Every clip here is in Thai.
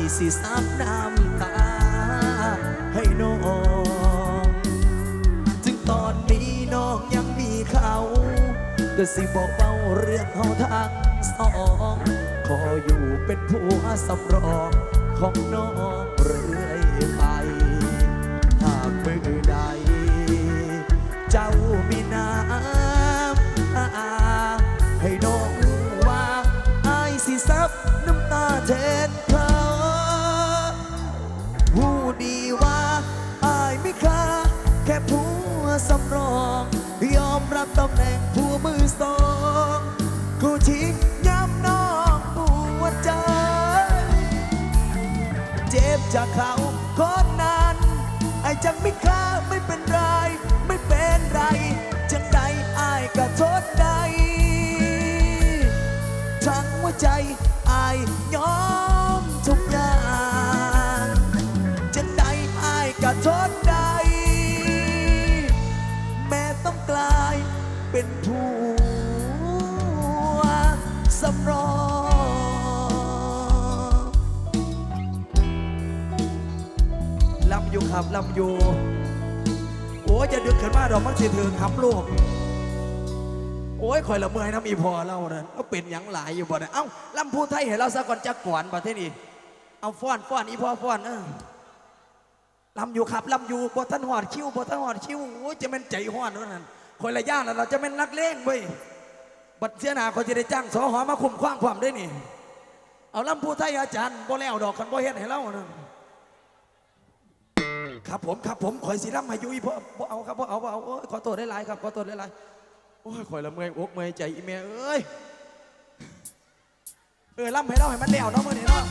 ายสิซับน้ำตา ให้น้อง ถึงตอนนี้น้องยังมีเขาก็สิบอกเบาเรื่องเขาทั้งสอง ขออยู่เป็นผัวสำรองของน้องเร รับตำแหน่งผัวมือสองกูทิ้งย้ำน้องปวดใจ เจ็บจากเขาคนนั้น ไอ้จังไม่ค่าไม่เป็นไร ไม่เป็นไร จังใดอายก็ทนได้ ทั้งหัวใจอายยอม ครับลำอยู่โอ้ยจะดึกขึ้นมาดอกมันสิถึงครับลูกโอ้ยคอยละเมอยน้ำอีพอเราเนี่ยก็เป็นหยังหลายอยู่บ่เนี่ยเอ้าลำพูไทยเห็นเราซะก่อนจักก่อนประเทศนี้เอาฟ้อนฟ้อนอีพอฟ้อนเออลำอยู่ครับลำอยู่บ่ท่านหอดคิ้วบ่ท่านหอดคิ้วโอ้ยจะเป็นใจห้อนเท่านั้นคอยละย่านแล้วเราจะเป็นนักเลงเว้ยบัดเสียหนาเขาจะได้จ้างสอหอมาคุมคว้างความได้นี่ เอาลำพูไทยอาจารย์บ่แล้วดอกคันบ่เฮ็ดให้เรานะ ครับผมครับผมคอยสีร่ำมายุยพ่อพ่เอาครับพ่เอาพ่เอาโอ้ยขอโทษได้หลายครับขอโทษได้หลายโอ้ยคอยละเมอยอกเมอยใจอีเมยเอ้ยเออร่ำให้เราให้มันแล้วเนาะมื่อนี้เนาะ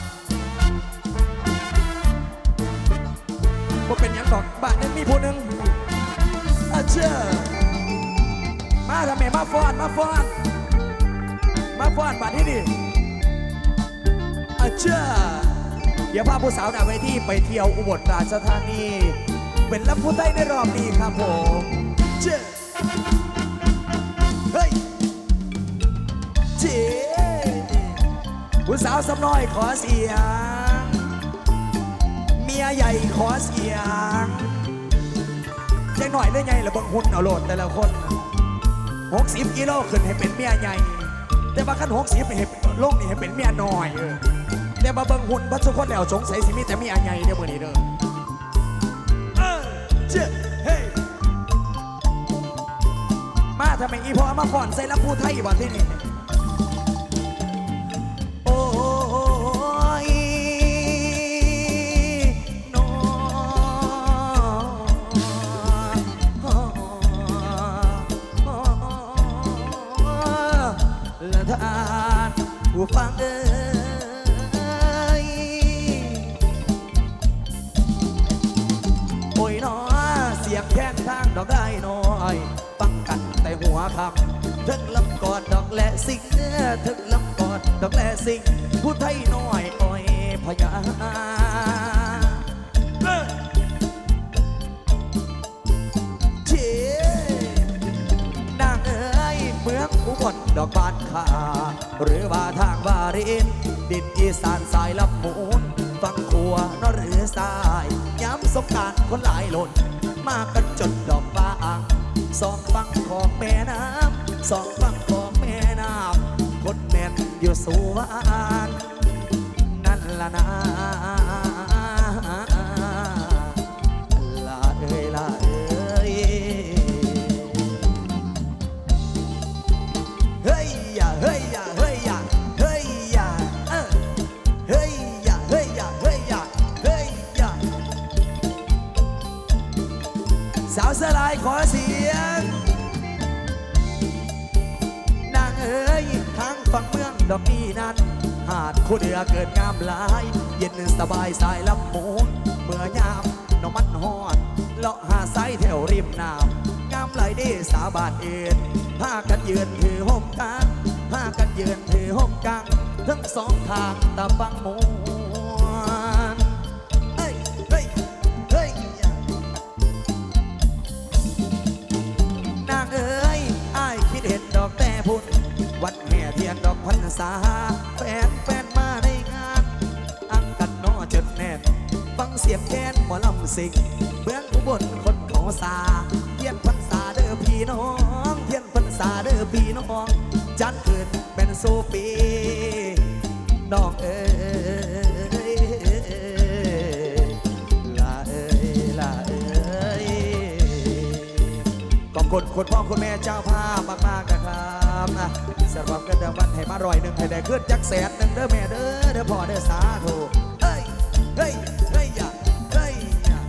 บ่เป็นหยังดอกบ้านนั้นมีผู้หนึ่งอาเชื่อมาทำไมมาฟ้อนมาฟ้อนมาฟ้อนบ้านที่นี่อาเชื่อ เดี๋ยวพาผู้สาวหน้าเวทีไปเที่ยวอุบลราชธานี เป็นลำพูไทยในรอบนี้ครับผมเจ้เฮ้ยเจ้ผู้สาวสำน้อยขอเสียง เมียใหญ่ขอเสียงเจ๊หน่อยได้ไงละบังหุ่นเอาโหลดแต่ละคนหกสิบกิโลขึ้นให้เป็นเมียใหญ่ แต่บางคันหกสิบให้ลงนี่ให้เป็นเมียน้อยเออ แต่มาเบิ่งหุ่นบัดสุคนแล้วสงสัยสิมีแต่มีอันใหญ่เด้อมื้อนี้เด้อเออเจ้เฮ้มาทำไมอีพ่อมาก่อนใส่ลำพูไทยบ่ที่นี่โอ้ยน้องละทานผู้ฟังเอ้ โอ้ยน้อเสียงแค้นทางดอกได้น้อยฟังกันแต่หัวคำถึงลำกอดดอกและสิงถึงลำกอดดอกและสิงผู้ไทยน้อยอ้อยพยาเอ้อเชี่ยนางเอ๋ยเมืองอุบลดอกบานขาหรือว่าทางวารินดินอีสานสายลำมูนฟังขัวนหรือสาย ย้ำสงการคนหลายหล่น มากันจนดอกฟ้าอ่างสองฝั่งของแม่น้ำสองฝั่งของแม่น้ำคนแน่นอยู่สุวานนั่นละนา ษาแฟนแฟนมาในงานอังกันนอจนแนบบางเสียงแคนหมอลำสิงเมืองอุบลคนเขาสาเทียนพรรษาเด้อพี่น้องเทียนพรรษาเด้อพี่น้อง จัดขึ้นเป็นโซปีน้องเอ้ยลาเอ้ยลาเอ้ยขอบคุณคุณพ่อคุณแม่เจ้าภาพมากๆนะครับะสำหรับเงินรางวัลให้มารอยหนึ่งให้ได้ขึ้นจักแสนหนึ่งเด้อแม่เด้อเด้อพ่อเด้อสาธุเฮ้ยเฮ้ยเฮ้ยอย่าเฮ้ยอย่า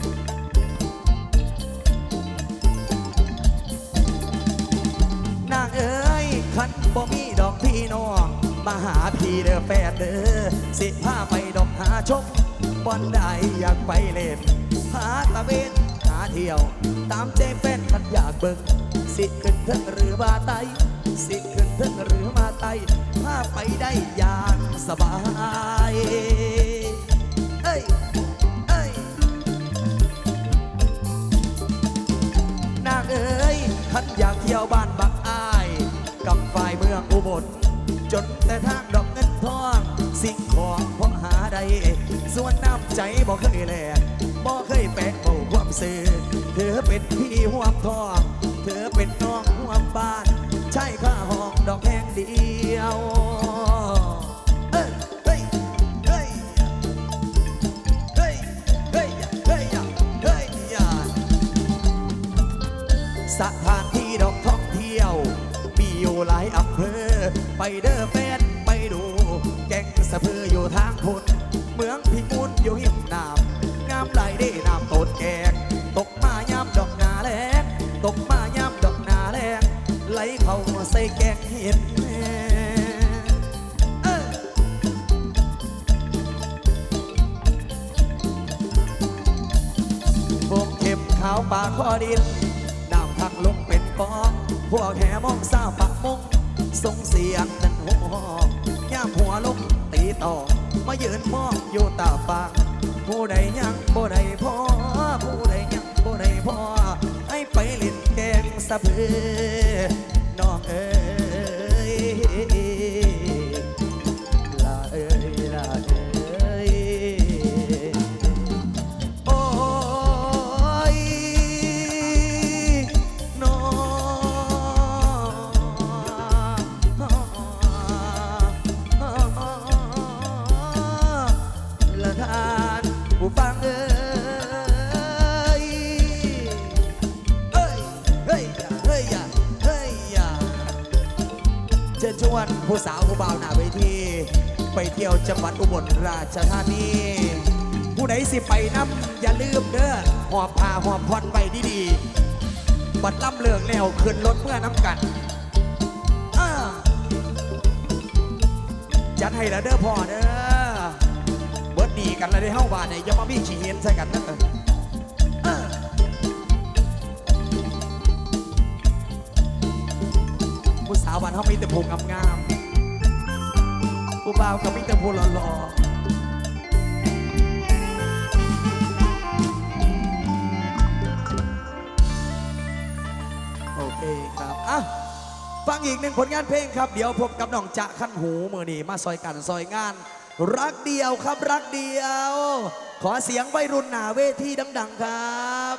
นางเอ้ยขันบ่มีดอกพี่น้องมาหาพี่เด้อแฟนเด้อสิพาไปดอกหาชมบอนได้อยากไปเล่นหาตะเวนหาเที่ยว ตามใจแฟนมันอยากเบิ่งสิขึ้นเทิงหรือมาไต สิขึ้นเทิงหรือมาไตพาไปได้อย่างสบายเอ้ยเอ้ยนางเอ๋ยขันอยากเที่ยวบ้านบักอายกับฝ่ายเมืองอุบล จนแต่ทางดอกเงินทอง สิ่งของพอหาได้ส่วนน้ำใจบ่เคยแลกบ่เคยแปลกเบาความซื่อเธอเป็นพี่ห่วมทอง เธอเป็นน้องห่วมบ้าน ใช่ค่าห้องดอกแห้งเดียวเอ้ยเฮ้ยเฮ้ยเฮ้ยเฮ้ยเฮ้ยเฮ้ยสถานที่ดอกท่องเที่ยว มีอยู่หลายอำเภอ ไปเด้อแฟนไปดู แก่งสะพืออยู่ทางพุนเอดินน้ำพักลงเป็นปองพวกแห่มองซาปักมงส่งเสียงนั้นหัวย่ามหัวลงตีต่อ มายืนมองอยู่ตาฟางผู้ใดยังผู้ใดพอผู้ใดยังผู้ใดพอให้ไปเล่นแกงสะเพอน้องเอ๋ย ผู้สาวผู้บ่าวหน้าเวทีไปเที่ยวจังหวัดอุบลราชธานี ผู้ใดสิไปน้ำอย่าลืมเด้อหอบผ้าหอบพรไปดีๆบัดล่ำเลืองแล้วขึ้นรถเมื่อน้ำกันจัดให้แล้วเด้อพ่อเด้อเบิดดีกันแล้วได้เฮ้าบ้านเนี่ยอย่ามามีขี้เห็นใส่กันนะเออผู้สาวบ้านเขามีแต่ผูงงามๆ ล่าก็มีแต่ผู้หล่อโอเคครับอะฟังอีกหนึ่งผลงานเพลงครับ เดี๋ยวพบกับน้องจะขั้นหูมือนี่มาซอยกันซอยงาน รักเดียวครับรักเดียว ขอเสียงวัยรุ่นหนาเวทีดัง ๆ ครับ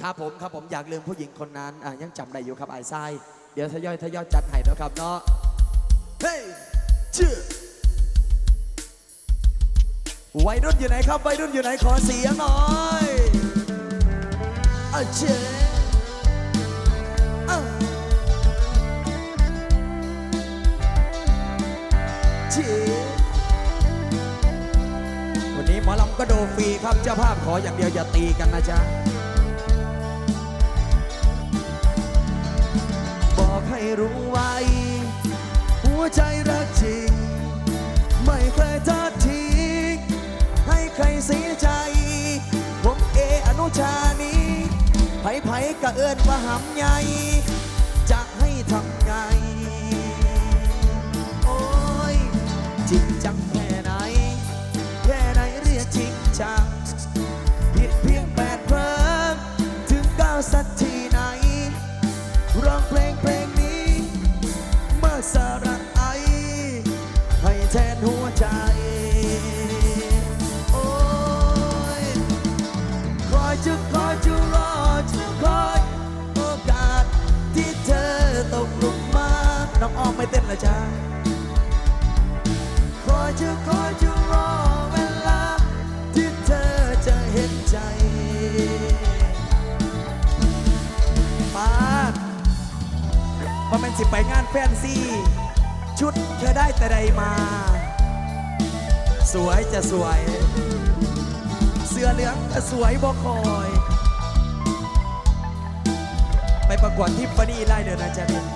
ครับผมครับผมอยากลืมผู้หญิงคนนั้นยังจำได้อยู่ครับไอ้ทราย เดี๋ยวทยอยทยอยจัดให้นะครับเนาะเฮ้ยชื่อวัยรุ่นอยู่ไหนครับวัยรุ่นอยู่ไหนขอเสียงหน่อยเอาเชื่อเอาเชื่อวันนี้หมอลำก็โดฟรีครับเจ้าภาพขออย่างเดียวอย่าตีกันนะจ๊ะ รู้ไว้ หัวใจรักจริง ไม่เคยทอดทิ้งให้ใครเสียใจ ผมเออนุชานี้ไผ่ไผ่กะเอินว่าหำใหญ่จะให้ทำไง วยจะสวย เสื้อเหลืองจะสวยบ่คอย ไปประกวดทิฟฟานี่ไล่เดินนะจ๊ะเนี่ย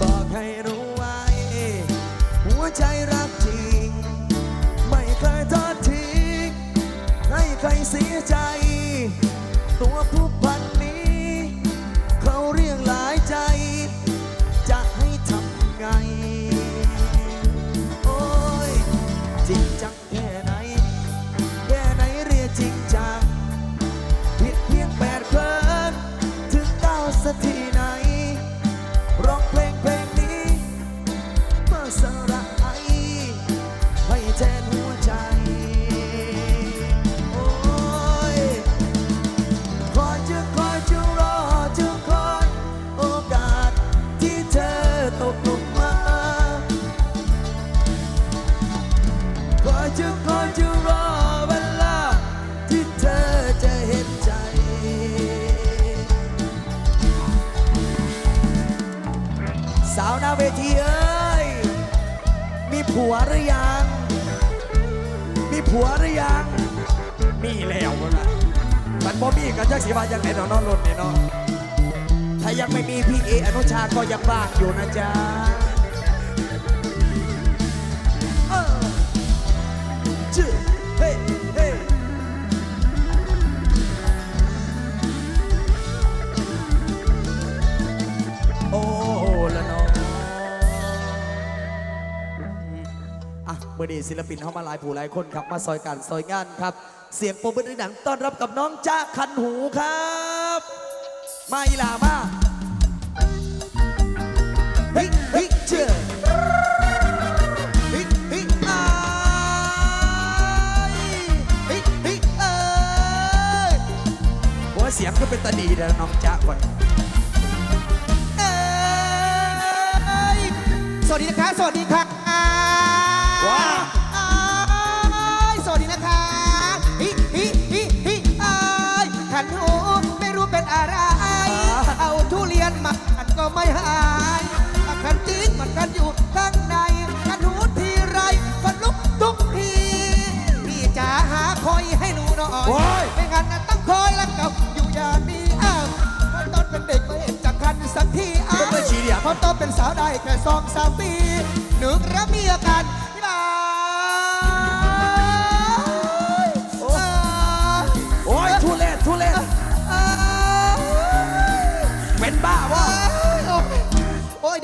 บอกให้รู้ไว้ หัวใจรักจริง ไม่เคยทอดทิ้งให้ใครเสียใจ ตัวผู้ ผัวหรือยัง มีผัวหรือยัง มีแล้วนะมันบ่มีกันจักสีบายังไหนเนาะนอนรถเนี่ยเนาะถ้ายังไม่มีพี่เออนุชาก็ยังว่างอยู่นะจ๊ะ อะเมื่อนี้ศิลปินเข้ามาหลายผู้หลายคนครับมาซอยการซอยงานครับ เสียงโปรบมือดังต้อนรับกับน้องจ้าคันหูครับ มาอีหลามาเฮ้ยเฮ้ยเชื่อฮิฮิอ้ายฮิฮิเอ้ยหัวเสียงก็เป็นตาดีนะน้องจ๊ะก่อนสวัสดีนะคะสวัสดีค่ะ ว้าอ้ายสวัสดีนะคะฮิฮิฮิฮิอ้ายขันหูไม่รู้เป็นอะไร เอาทุเรียนมาขันก็ไม่หายขันจีนมันกันอยู่ข้างในขันหูทีไรก็ลุกทุกทีพี่จะหาคอยให้หนูหน่อยโอ้ยไม่งั้นนะต้องคอยแล้วกับอยู่อย่างนี้อ้าวเพราะตอนเป็นเด็กไม่เห็นจะคันสักทีอ้าก็วไม่ชี้เดียพอโตเป็นสาวได้แค่สองสามปีหนึ่งแล้วมีอาการ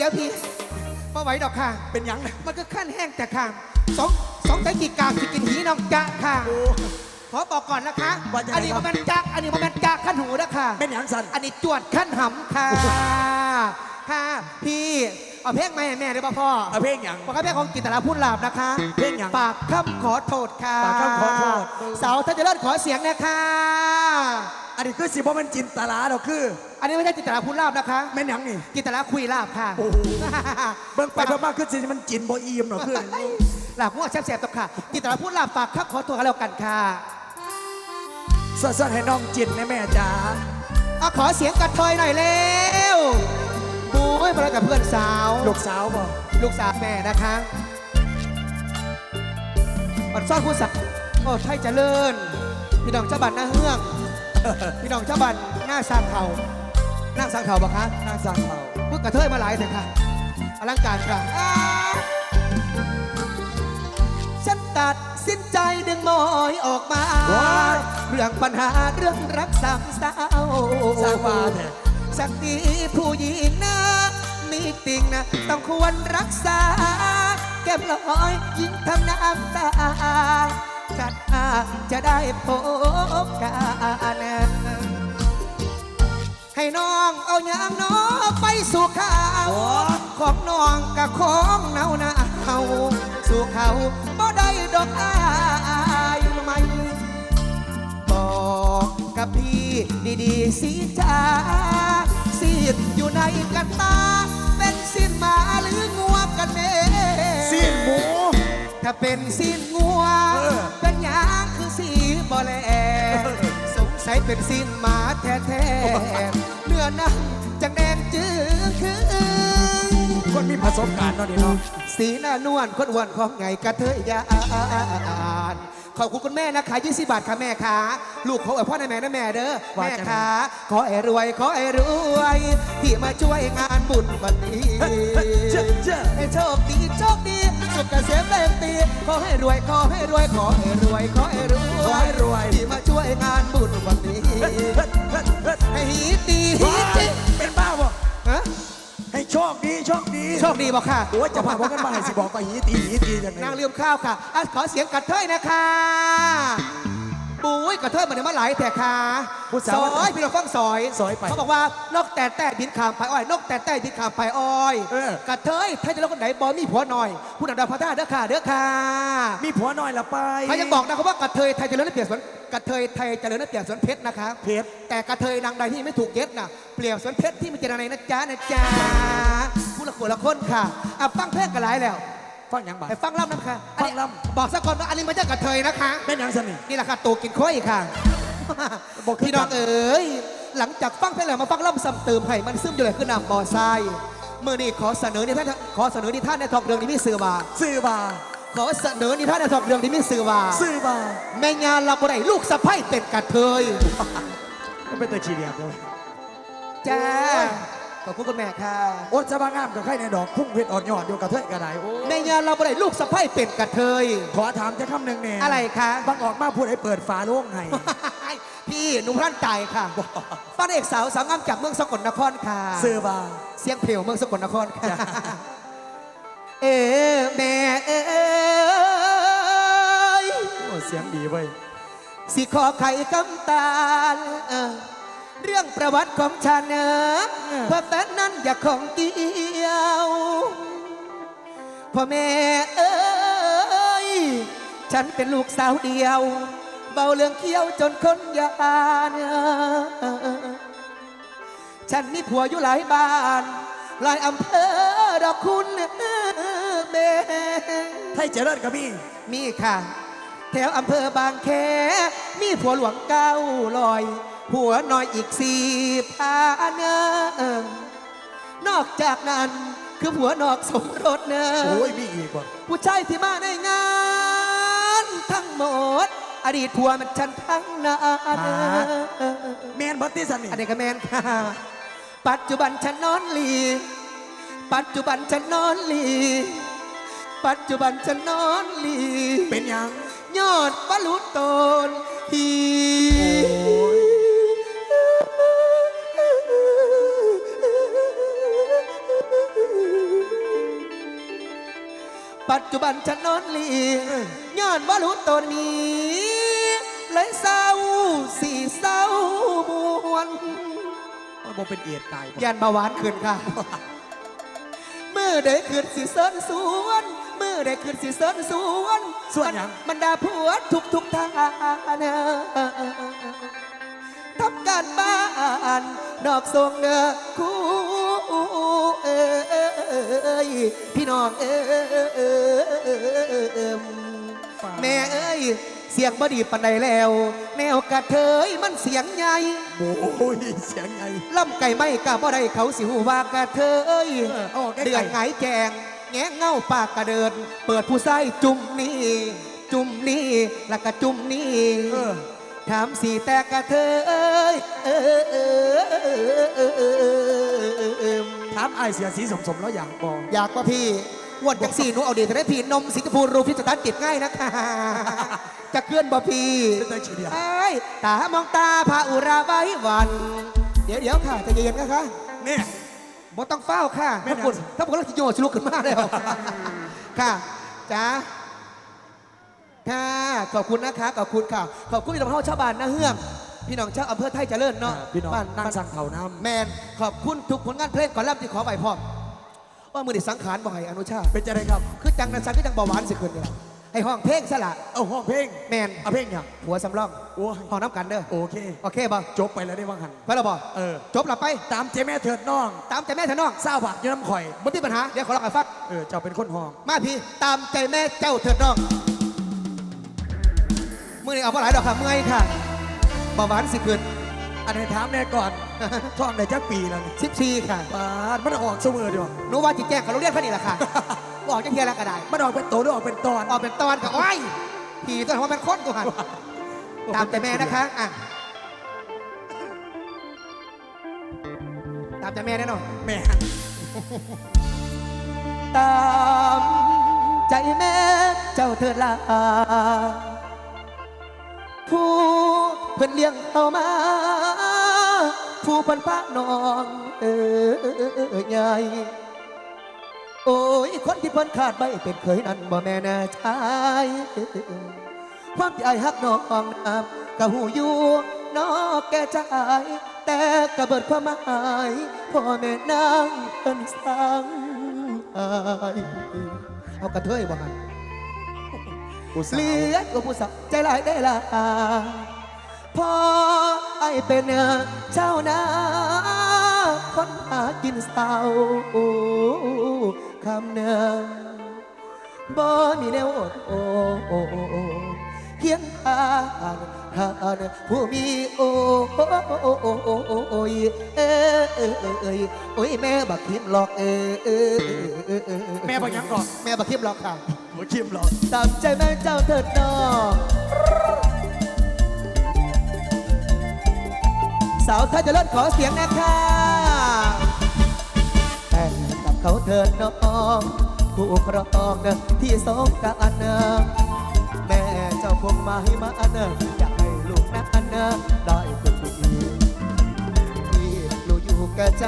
โอ้ยเดี๋ยวพี่มาไหวดอกค่ะเป็นหยังมันก็ขั้นแห้งแต่ค่ะสองสองใจกี่กากสิกินหีน้องจะค่ะโอ้ ขอบอกก่อนนะคะ ว่าจะไงอันนี้ครัมับนเป็นจักอันนี้มันเป็นจักขั้นหูนะค่ะ เป็นหยังสันอันนี้จวดขั้นหำค่ะ ค่ะ พี่เอาเพลงมาให้แม่ได้ป่ะพ่อเอาเพลงหยัง ปกติของกิตตลาพูดลาบนะคะเพลงหยังปากคำขอโทษค่ะปากคำขอโทษ สาวท่านจะเลิศขอเสียงนะคะ อันนี้คือสิบ่เป็นจินตลาดอกคืออันนี้ไม่ใช่กิตตลาพูดลาบนะคะ แม่นหยังนี่กิตลาคุยลาบค่ะโอ้โห เบิ่งไปเบิ่งมาคือสิมันจินบ่อิ่มหรอกคือ ลาบมั่วแซ่บๆตบค่ะกิตตลาพูดลาบปากคำขอโทษกันแล้วกันค่ะสดๆให้น้องจินนะแม่จ๋าเอาขอเสียงกระเทยหน่อยเร็วบู๊ยมาแล้วกับเพื่อนสาวลูกสาวบ่ลูกสาวแม่นะคะปัดซ่อนผู้สักโอ้ไทยเจริญพี่น้องเจ้าบันหน้าเฮือง พี่น้องเจ้าบันหน้าสร้างเขาหน้าสร้างเขาปะคะนางสร้างเขาเพิ่งกระเทยมาหลายเถอะค่ะอลังการค่ะอ่าฉันตัดสินใจดึงมอยออกมา เรื่องปัญหาเรื่องรักสามสาวสร้างมาแท้สักทีผู้หญิงนะมีติ่งนะ ต้องควรรักษาเก็บรอยยิ่งทำน้ำตา กัดอาจะได้พบกันให้น้องเอาอย่างน้องไปสู่เขาโอ้ของน้องกับของเนาหนาเอาสู่เขาบ่ได้ดอกอายไหมบอกกับพี่ดีๆสิจ้าสิอยู่อยู่ในกันตา เป็นสิ้นหมาหรืองัวกันแน่ซีนหมู ถ้าเป็นสิ้นงัวเออเป็นหยางคือสีบ่แลสงสัยเป็นสิ้นหมาแท้ๆเนื้อหนังจังแดงจืดคือ คนมีประสบการณ์เนาะนี่เนาะ สีหน้านวลคนอ้วนของไงกระเทยยานขอบคุณคุณแม่นะคะ20บาทค่ะแม่ค่ะลูกเขาเอ่ยพ่อในแม่นะแม่เด้อแม่ค่ะขอให้รวยขอให้รวย ที่มาช่วยงานบุญวันนี้ เจ้าเจ้า ให้โชคดีโชคดี สุขเกษมเต็มปีขอให้รวยขอให้รวยขอให้รวยขอให้รวยขอให้รวยที่มาช่วยงานบุญวันนี้เฮ็ดเฮ็ดเฮ็ดให้หีตีหีจิเป็นบ้าบ่ฮะให้โชคดีโชคดีโชคดีบอกค่ะโอ้ยจะพาพวกกันมาให้สิบอกก็หีตีหีตีจังไงนางเลี้ยมข้าวค่ะอะขอเสียงกระเทยนะคะ ปุ้ยกระเทยมันเนี่ยมาหลายแต่ค่ะผู้สาซวอยพี่เราฟังซอยซอยไปเขาบอกว่านกแต่แต่บินขามไปอ้อย นกแต่แต่บินขามไปอ้อยเออ กระเทยถ้าจะเล่าคนไหนบอมีผัวหน่อยผู้นำดาวพระธาตุเด้อค่ะเด้อค่ะมีผัวน้อยละไปเขายังบอกนะครับว่ากระเทยไทยเจริญและเปรียบสวนกระเทยไทยเจริญและเปรียบสวนเพชรนะคะเพชรแต่กระเทยนางใดที่ไม่ถูกเย็ดน่ะเปรียบสวนเพชรที่มันเจรไนนะจ๊ะนะจ๊ะผู้ละคนละคนค่ะอะฟังเพลงกันหลายแล้ว ฟังหยังบ่ไปฟังล่ำนะคะฟังล่ำบอกสักคนว่าอันนี้มาจากกระเทยนะคะ เป็นหยังสนิท นี่แหละค่ะตัวกินข้อยค่ะบอกคือพี่น้องเอ๋ยหลังจากฟังเพลงแล้วมาฟังล่ำซ้ำเติมให้มันซึมอยู่เลยคือนำบ่อทรายเมื่อนี้ขอเสนอนิทานขอเสนอนิทานในทองเรืองที่มีสื่อว่าซื้อบาขอเสนอนิทานในทองเรืองที่มีสื่อว่าซื้อบาแม่งานเราบ่ได้ลูกสะใภ้เป็นกระเทย ก็เป็นตัวขี้เดียดเลยจ้า ขอบคุณคุณแม่ค่ะโอ๊ตจะมางามกับใครในดอกพุ่งเพชรอ่อนยอดอยู่กับเทยกระไดโอ้แม่งานเราบ่ได้ลูกสะใภ้เป็นกระเทย ขอถามจะคำหนึ่งเนี่ยอะไรคะบางออกมาพูดให้เปิดฝาโล่งให้ พี่หนุ่มร่านใจค่ะป้านเอกสาวสาวงามจากเมืองสกลนครค่ะ ซื้อบาเสียงเพลวเมืองสกลนครค่ะ เออแม่เอ้ยโอ้เสียงดีเว้ยสิขอไข่กำตาลเออ เรื่องประวัติของฉันเนอะเพื่อแฟนนั้นอยากของเกี่ยวพ่อแม่เอ้ย ฉันเป็นลูกสาวเดียว เบาเรื่องเขี้ยวจนคนยานเออฉันมีผัวอยู่หลายบ้านหลายอำเภอดอกคุณเบงไทยเจริญกับมี่มีค่ะ แถวอำเภอบางแค มีผัวหลวงเก้าลอย ผัวน้อยอีกสี่พันเออนอกจากนั้นคือผัวนอกสมรสเนอโอ้ยมีอีกบ่ผู้ชายที่มาในงาน ทั้งหมด อดีตผัวมันฉันทั้งนั้นแมนบัตติสนิทอันนี้ก็แมนค่ะ ปัจจุบันฉันนอนหลี ปัจจุบันฉันนอนหลี ปัจจุบันฉันนอนหลี เป็นหยัง ยอดบรรลุตนที ปัจจุบันฉันนอนหลียอดบรรลุตนนี้เลยเศร้าสีเศร้ามวนมันบ่เป็นเอียดตายบ่ยันเบาหวานขึ้นค่ะเมื่อได้ขึ้นสิเสินสวนเมื่อได้ขึ้นสิเสินสวนส่วนหยังบรรดาผัวทุกทุกๆทางทำการบ้านดอกทรงเด้อคู่เอ้ยพี่ น้องเอ้ยแม่เอ้ยเสียงบดีปันใดแล้ว แนวกระเทยมันเสียงใหญ่โอ้ยเสียงไงล่ำไก่ไม่กะบ่ได้เขาสิหูว่ากะเทยเออเอาใกล้ๆเดือดไงายแจงแงะเง่าปากกระเดิน เปิดผู้ใส่จุ่มนี่จุ่มนี่แล้วก็จุ่มนี่เออถามสีแต่กะเทย เออเออเออเออเออเออถามไอายเสียสีสมสมแล้วอยากบอกอยากว่าพี่วันจังสี่หนูเอาเดียจะได้พี่นมสิงคโปร์รูฟิสตาร์ทติดง่ายนะคะ จะเคลื่อนบ่พี่เป็นตัวขี้เดียดไอ้ยตามองตาพาอุราไว้วัน เดี๋ยวเดี๋ยวค่ะใจะเย็นๆนะคะเนี่ย บ่ต้องเฝ้าค่ะไม่ถ้าน่าคุณถ้าผมกำลังจะโยนชลุกขึ้นมาแล้ว ค่ะจ้าค่ะขอบคุณนะคะขอบคุณค่ะ ขอบคุณพี่น้องเฮาชาวบ้านนะเฮือม พี่น้องชาวอำเภอไทยเจริญเนาะพี่น้องบ้านนั่งบ้านสั่งเขาน้ำแมนขอบคุณทุกผลงานเพลงก่อนล่ำที่ขอไปพร้อมว่ามือดิสังขารบ่อยอนุชาติเป็นจะไรครับคือจังนันสันคือจังเบาหวานสิขึ้นนี่ล่ะให้ห้องเพลงสละเอาห้องเพลงแมนเอาเพลงอย่างผัวสำรองโอ้ยห้องน้ำกันเด้อโอเคโอเคบ่จบไปแล้วได้บ้างหันไปแล้วบ่เออจบและไปตามเจแม่เถิดน้อง ตามใจแม่เถอะน้องเศร้าบาทอยืนน้ำข่อยบ่มีปัญหาเดี๋ยวขอร้องให้ฟังเออเจ้าเป็นคนห้องมาพี่ตามใจแม่เจ้าเถิดน้องมื่อนี้เอาบ่หลายดอกค่ะเมื่อยค่ะเบาหวานสิขึ้นอันไหนถามแน่ก่อนท้องได้จักปีแล้วนี่สิบสี่ค่ะบาดมันออกเสมอเดียวหนูว่าจิแจ้งเขาโรงเรียนแค่นี้แหละค่ะ บอกจังเทียแล้วก็ได้มันออกเป็นโตหรือออกเป็นตอนออกเป็นตอนกับโอ้ยผีตัวหัวเป็นคนกูหันตามใจแม่นะคะอะตามใจแม่แน่นอนแม่ ตามใจแม่เจ้าเถิดลาผู้ เพิ่นเลี้ยงเอามา ผู้เพิ่นพาน้องเออใหญ่โอ้ยคนที่เพิ่นขาดไปเป็นเคยนั้นบ่แม่น่าชายความที่ไอ้ายฮักน้องน้ำกะหูอยู่นอกแก่ใจแต่กะเบิดความหมายพ่อแม่นางเพิ่นสั่งอายเอากระเทยบ่หันผู้สาเลี้วยงกับผู้สาวใจหลายได้ละ พอไอเป็นเจ้านาคนหากินเศร้าคำเนินบ่มีแนวอดโอเคียงข้างทานผู้มีโอโอยเออเออเออเอยโอ้ยแม่บักคิมหลอกเออเออแม่บางยังก่อนแม่บักคิมหลอกค่ะหัวคิมหรอกตามใจแม่เจ้าเถิดน้อ สาวไทยจะเลดขอเสียงนะคะแต่งกับเขาเถิดน้องคู่ครองที่สงการนแม่เจ้าพวงมาให้มานะอยากให้ลูกนั้นนได้ฝึกดีพี่รู้อยู่แก่ใจ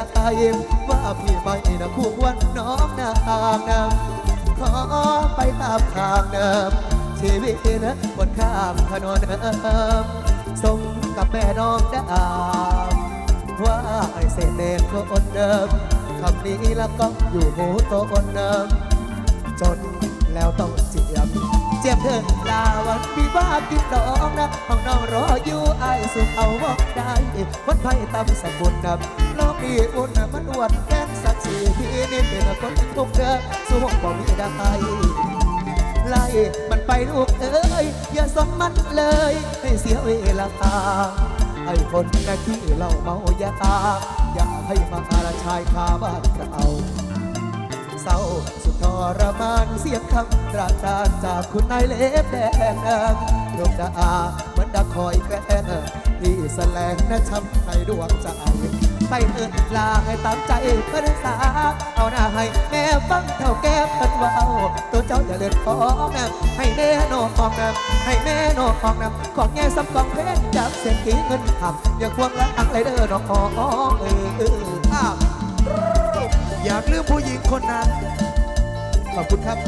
ว่าพี่ไม่นะคู่ควันน้องนางนะขอไปตามทางเดิมชีวิตนะบนข้ามถนนสม กับแม่น้องดามว่าไอ้เศษเด็กคนเดิมคำนี้แล้วก็อยู่หูโตคนเดิม จนแล้วต้องเจียมเจ็บเถินลาวันพี่ว่ากินดองนะห้องน้องรออยู่ไอ้สุดเอาบอกได้คนไทยตำสกุลนะโลกนี้อุ่นะมันอวดแฟนสักสีพี่นี่เป็นคนทุกเด้อสู้บอกมีได้ไล่มันไปลูก เอ้ยอย่าสมมันเลย ให้เสียเวลาไอ้คนนะที่เราเมายาตา อย่าให้มาละชายคาบ้านเราเศร้าสุดทรมานเสียงคำตราตาจากคุณนายเล็บแดงดำดวงดาเหมือนดักคอยแกล้ง ที่แสลงนะช้ำให้ดวงใจไปเถิดลาให้ตามใจเพิ่นสา เอาหน้าให้แม่ฟังเท่าแก้เพิ่นเว้าตัวเจ้าอย่าเลือนฟ้องนะให้แน่นอนองนะให้แม่นอนองนะของแง่ซ้ำกองเพชรจับเส้นกีเงินทำอย่าควงละอังเลเด้อน้องเออเออเอออ้าวอยากลืมผู้หญิงคนนั้น ขอบคุณครับ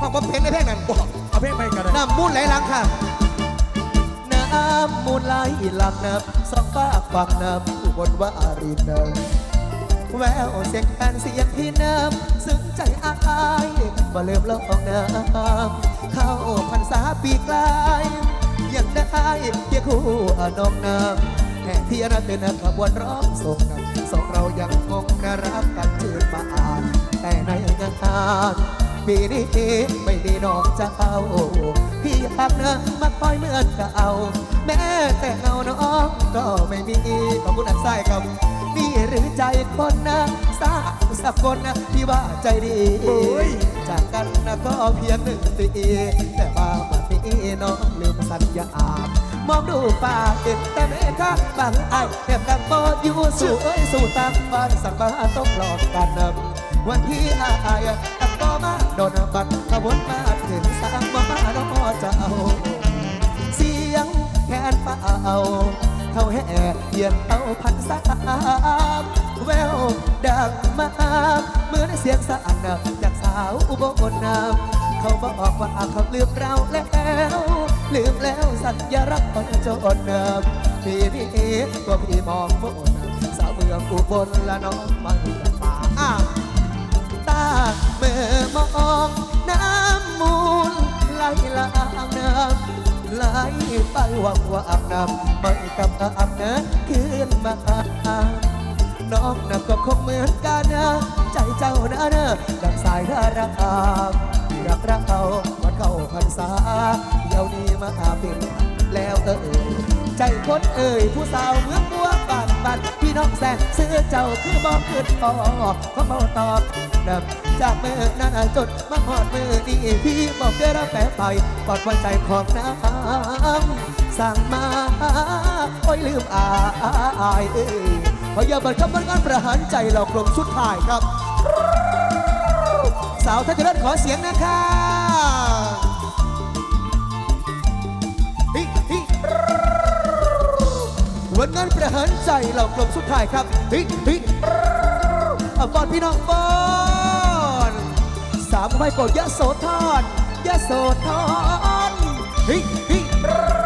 ขอบคุณเพลงในเพลงนั้นบอกเอาเพลงไปกันน้ำมูลไหลหลังค่ะำมูลไหลหลังน้ำสองฝากฝั่งน้ำอุบลวารีน้ำแววเสียงแฟนเสียงพี่น้ำซึ้งใจอายว่าเริ่มลองน้ำเข้าพรรษาปีกลายยังได้เพียงคู่น้องน้ำแห่เทียนเป็นขบวนร้องส่งน้ำสองเรายังคงน่ารักกันชื่นบาน แต่ในงานปีนี้ไม่มีน้องเจ้า พี่อยากเนินมาคอยเหมือนเก่าแม้แต่เงาน้องก็ไม่มีขอบคุณอันไส้ครับนี่หรือใจคนนะสาวสักคนนะที่ว่าใจดีโอ้ยจากกันนะก็เพียงหนึ่งปีแต่ว่าบัดนี้น้องลืมสัญญามองดูป่าเห็นแต่ไม่ค่าบางไอายแอบดังบอดอยู่สู่เอ้ยสู่ตามบ้านสักบ้านต้องหลอกกันนะวันที่อายตักก็มาโดนบัตรขบวนมาถึงสร้างมามาน้อง เจ้า เสียงแคนเป่าเขาแห่เหยียบเอาพันสามแววดังมาเหมือนเสียงสะอันจากสาวอุบลน้ำเขาบอกว่าเขาลืมเราแล้วลืมแล้วสัญญารักคนจนน้ำพี่นี่ตัวพี่มองบนสาวเมืองอุบลละน้องมาอุป่าตาเมื่อมองน้ำมูล ล้างน้ำไหลไปวังว่าอาบน้ำไม่กลับอาบน้ำคืนมาน้องน่ะก็คงเหมือนกันนะ ใจเจ้านะนอะดังสายทารามรักรักเขาวันเข้าพรรษาเดี๋ยวนี้มาอาเป็นแล้วเออใจคนเอ่ยผู้สาวเมืองบัวบานบันพี่น้องแสงซื้อเจ้าคือบอกขึ้นต่อก็เมาตอบ นับจากมือนั้นจนมาหอดมือนี้พี่บอกได้รับแฝงไปปลอดวันใจของน้ำสั่งมาโอ้ยลืมอายเอ้ยพยาบาลครับมันงานประหารใจเรากลมสุดท้ายครับ สาวทัศน์ขอเสียงนะคะวันงานประหารใจเรากลมสุดท้ายครับฮิฮิเอาบอลพี่น้องบอลำให้โปรดยะโสธรยะโสธรฮิฮิ